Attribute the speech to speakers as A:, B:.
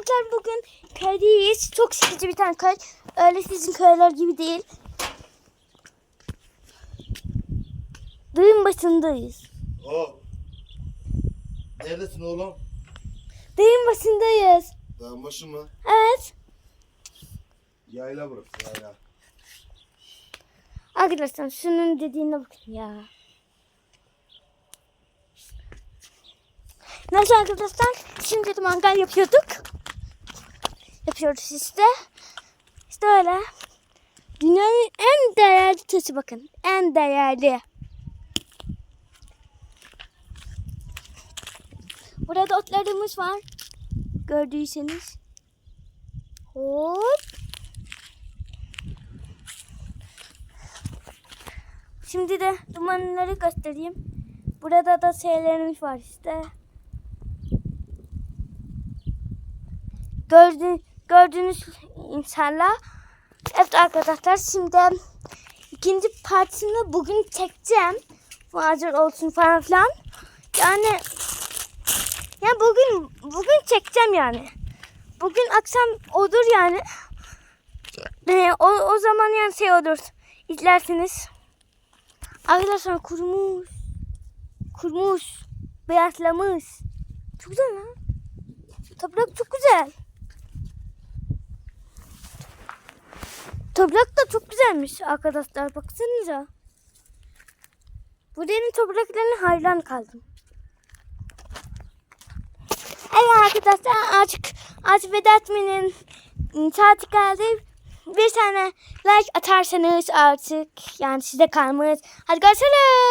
A: arkadaşlar bugün köydeyiz. Çok sıkıcı bir tane köy. Öyle sizin köyler gibi değil. Dağın başındayız.
B: Hop. Neredesin oğlum?
A: Dağın başındayız.
B: Dağın başı mı?
A: Evet.
B: Yayla burası yayla.
A: Arkadaşlar şunun dediğine bakın ya. Nasıl arkadaşlar? Şimdi mangal yapıyorduk. Yapıyoruz işte. İşte öyle. Dünyanın en değerli taşı bakın. En değerli. Burada otlarımız var. Gördüyseniz. Hop. Şimdi de dumanları göstereyim. Burada da şeylerimiz var işte. Gördü, gördüğünüz insanlar. Evet arkadaşlar şimdi ikinci partisini bugün çekeceğim. Macir olsun falan filan. Yani ya bugün bugün çekeceğim yani. Bugün akşam olur yani. Ee, o, o zaman yani şey olur. İzlersiniz. Arkadaşlar kurumuş. Kurumuş. Beyazlamış. Çok güzel lan. Toprak çok güzel. Toprak da çok güzelmiş arkadaşlar. Baksanıza. Buranın topraklarına hayran kaldım. Evet arkadaşlar artık artık veda etmenin saati geldi. Bir tane like atarsanız artık yani size kalmaz. Hadi görüşürüz.